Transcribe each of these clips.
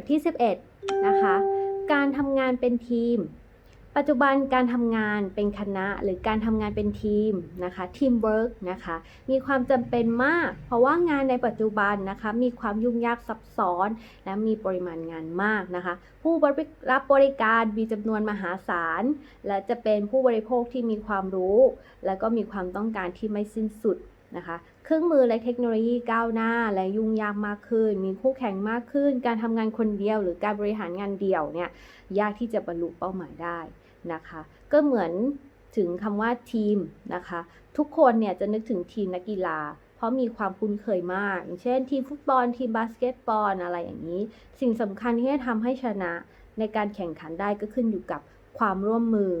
ทที่ 11 นะคะ การทำงานเป็นทีม ปัจจุบันการทำงานเป็นคณะหรือการทำงานเป็นทีมนะคะทีมเวิร์กนะคะ มีความจำเป็นมาก เพราะว่างานในปัจจุบันนะคะ มีความยุ่งยากซับซ้อน และมีปริมาณงานมากนะคะ ผู้ริรับบริการมีจำนวนมหาศาล และจะเป็นผู้บริโภคที่มีความรู้ และก็มีความต้องการที่ไม่สิ้นสุด นะคะ เครื่องมือและเทคโนโลยีก้าวหน้าและยุ่งยากมากขึ้น มีคู่แข่งมากขึ้น การทำงานคนเดียว หรือการบริหารงานเดี่ยวเนี่ยยากที่จะบรรลุเป้าหมายได้นะคะ ก็เหมือนถึงคำว่าทีมนะคะ ทุกคนเนี่ยจะนึกถึงทีมนักกีฬาเพราะมีความคุ้นเคยมาก เช่น ทีมฟุตบอล ทีมบาสเกตบอลอะไรอย่างนี้ สิ่งสำคัญที่จะทำให้ชนะในการแข่งขันได้ก็ขึ้นอยู่กับความร่วมมือ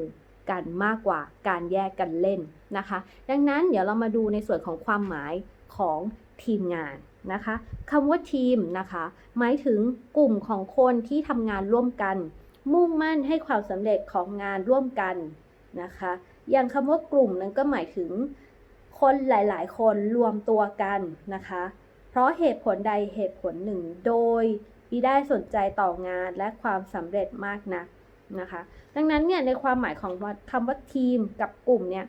กันมากกว่าการแยกกันเล่นนะคะ ดังนั้นเดี๋ยวเรามาดูในส่วนของความหมายของทีมงานนะคะคำว่าทีมนะคะ หมายถึงกลุ่มของคนที่ทำงานร่วมกัน มุ่งมั่นให้ความสำเร็จของงานร่วมกันนะคะ อย่างคำว่ากลุ่มนั้นก็หมายถึงคนหลาย ๆ คนรวมตัวกันนะคะ เพราะเหตุผลใดเหตุผลหนึ่ง โดยที่ได้สนใจต่องานและความสำเร็จมากนัก นะคะ ดังนั้นเนี่ยในความหมายของคำว่าทีมกับกลุ่มเนี่ย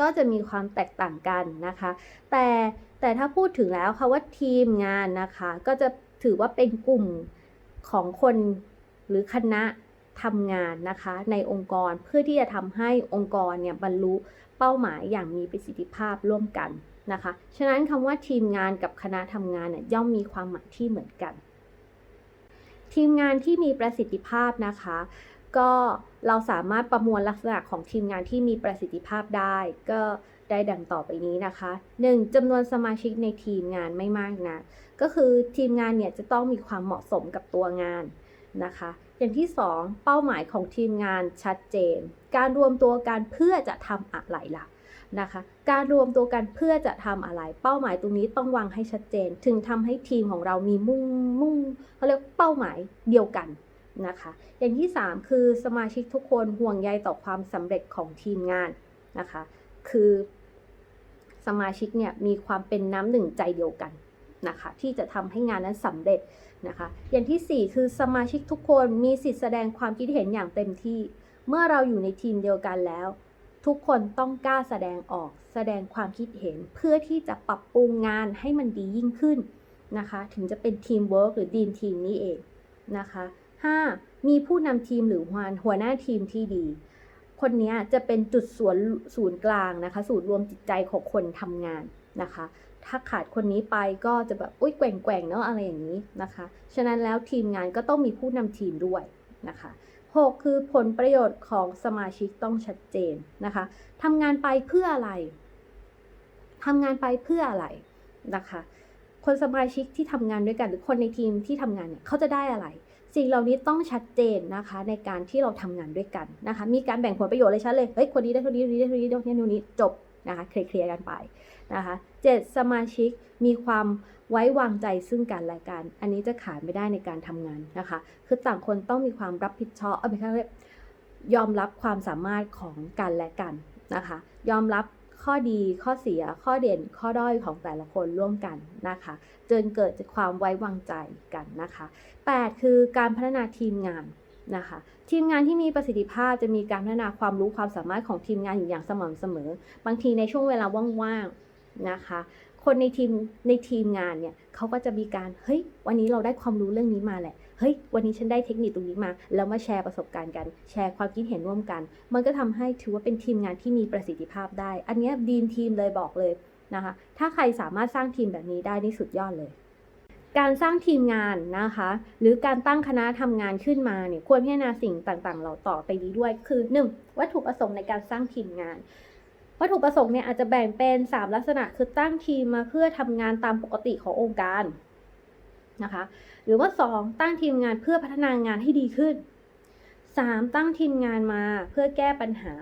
ก็จะมีความแตกต่างกันนะคะ แต่แต่ถ้าพูดถึงแล้วคำว่าทีมงานนะคะ ก็จะถือว่าเป็นกลุ่มของคนหรือคณะทำงานนะคะ ในองค์กรเพื่อที่จะทำให้องค์กรเนี่ยบรรลุเป้าหมายอย่างมีประสิทธิภาพร่วมกันนะคะ ฉะนั้นคำว่าทีมงานกับคณะทำงานเนี่ยย่อมมีความหมายที่เหมือนกัน ทีมงานที่มีประสิทธิภาพนะคะ ก็เราสามารถประมวลลักษณะของทีมงานที่มีประสิทธิภาพได้ ก็ได้ดังต่อไปนี้นะคะ 1. จำนวนสมาชิกในทีมงานไม่มากนะ ก็คือทีมงานเนี่ยจะต้องมีความเหมาะสมกับตัวงานนะคะ อย่างที่ 2 เป้าหมายของทีมงานชัดเจน การรวมตัวกันเพื่อจะทำอะไรล่ะ นะคะ การรวมตัวกันเพื่อจะทำอะไร เป้าหมายตรงนี้ต้องวางให้ชัดเจน ถึงทำให้ทีมของเรามีมุ่งมุ่งเขาเรียกเป้าหมายเดียวกันนะคะ อย่างที่ 3 คือสมาชิกทุกคนห่วงใยต่อความสำเร็จของทีมงานนะคะ คือสมาชิกเนี่ยมีความเป็นน้ำหนึ่งใจเดียวกันนะคะที่จะทำให้งานนั้นสำเร็จนะคะ อย่างที่ 4 คือสมาชิกทุกคนมีสิทธิแสดงความคิดเห็นอย่างเต็มที่ เมื่อเราอยู่ในทีมเดียวกันแล้ว ทุกคนต้องกล้าแสดงออก แสดงความคิดเห็นเพื่อที่จะปรับปรุงงานให้มันดียิ่งขึ้นนะคะ ถึงจะเป็นทีมเวิร์กหรือดีมทีมนี้เองนะคะ 5. มีผู้นำทีมหรือหัวหัวหน้าทีมที่ดี คนนี้จะเป็นจุดส่วนศูนย์กลางนะคะ ศูนย์รวมจิตใจของคนทำงานนะคะ ถ้าขาดคนนี้ไปก็จะแบบอุ้ยแกว่งๆเนาะอะไรอย่างนี้นะคะ ฉะนั้นแล้วทีมงานก็ต้องมีผู้นำทีมด้วยนะคะ 6. คือผลประโยชน์ของสมาชิกต้องชัดเจนนะคะทำงานไปเพื่ออะไรทำงานไปเพื่ออะไรนะคะ คนสมาชิกที่ทำงานด้วยกันหรือคนในทีมที่ทำงานเนี่ยเขาจะได้อะไร สิ่งเหล่านี้ต้องชัดเจนนะคะในการที่เราทำงานด้วยกันนะคะ มีการแบ่งผลประโยชน์เลยชัดเลย เฮ้ยคนนี้ได้เท่านี้คนนี้ได้เท่านี้ได้เท่านี้เท่านี้จบ นะคะเคลียร์กันไปนะคะเจ็ดสมาชิกมีความไว้วางใจซึ่งกันและกัน อันนี้จะขาดไม่ได้ในการทำงานนะคะ คือต่างคนต้องมีความรับผิดชอบเอาไปค่ะยอมรับความสามารถของกันและกันนะคะ ยอมรับข้อดีข้อเสียข้อเด่นข้อด้อยของแต่ละคนร่วมกันนะคะจนเกิดความไว้วางใจกันนะคะ 8 คือการพัฒนาทีมงาน นะคะทีมงานที่มีประสิทธิภาพจะมีการพัฒนาความรู้ความสามารถของทีมงานอยู่อย่างสม่ำเสมอ บางทีในช่วงเวลาว่างๆนะคะ คนในทีมในทีมงานเนี่ยเขาก็จะมีการเฮ้ยวันนี้เราได้ความรู้เรื่องนี้มาแหละเฮ้ยวันนี้ฉันได้เทคนิคตรงนี้มา แล้วมาแชร์ประสบการณ์กัน แชร์ความคิดเห็นร่วมกัน มันก็ทำให้ถือว่าเป็นทีมงานที่มีประสิทธิภาพได้ อันนี้ดีมทีมเลยบอกเลยนะคะ ถ้าใครสามารถสร้างทีมแบบนี้ได้นี่สุดยอดเลย การสร้างทีมงานนะคะ หรือการตั้งคณะทำงานขึ้นมาเนี่ยควรพิจารณาสิ่งต่างๆ เราต่อไปนี้ด้วย คือ 1. วัตถุประสงค์ในการสร้างทีมงาน วัตถุประสงค์เนี่ยอาจจะแบ่งเป็น 3 ลักษณะ คือตั้งทีมมาเพื่อทำงานตามปกติขององค์การนะคะ หรือว่า 2. ตั้งทีมงานเพื่อพัฒนางานให้ดีขึ้น 3. ตั้งทีมงานมาเพื่อแก้ปัญหา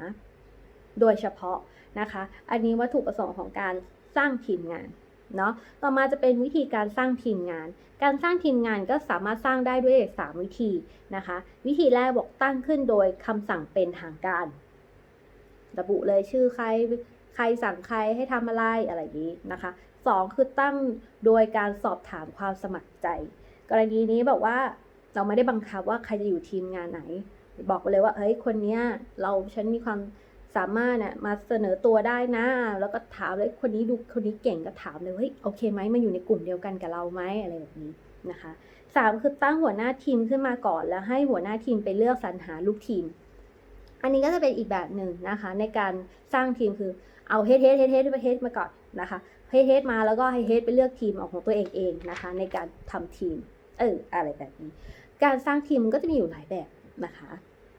โดยเฉพาะนะคะ อันนี้วัตถุประสงค์ของการสร้างทีมงาน เนาะต่อมาจะเป็นวิธีการสร้างทีมงาน การสร้างทีมงานก็สามารถสร้างได้ด้วย 3 วิธีนะคะ วิธีแรกบอกตั้งขึ้นโดยคำสั่งเป็นทางการ ระบุเลยชื่อใครใครสั่งใครให้ทำอะไรอะไรนี้นะคะสองคือตั้งโดยการสอบถามความสมัครใจ กรณีนี้บอกว่าเราไม่ได้บังคับว่าใครจะอยู่ทีมงานไหน บอกไปเลยว่าเฮ้ยคนเนี้ยเราฉันมีความ สามารถน่ะมาเสนอตัวได้นะ แล้วก็ถามเลยคนนี้ดูคนนี้เก่งก็ถามเลยเฮ้ยโอเคไหมมาอยู่ในกลุ่มเดียวกันกับเราไหมอะไรแบบนี้นะคะสามคือตั้งหัวหน้าทีมขึ้นมาก่อนแล้วให้หัวหน้าทีมไปเลือกสรรหาลูกทีม อันนี้ก็จะเป็นอีกแบบหนึ่งนะคะ ในการสร้างทีมคือเอาเฮดเฮดเฮดเฮดเฮดมาก่อนนะคะเฮดเฮดมาแล้วก็ให้เฮดไปเลือกทีมออกของตัวเองเองนะคะ ในการทำทีมเอออะไรแบบนี้ การสร้างทีมก็จะมีอยู่หลายแบบนะคะ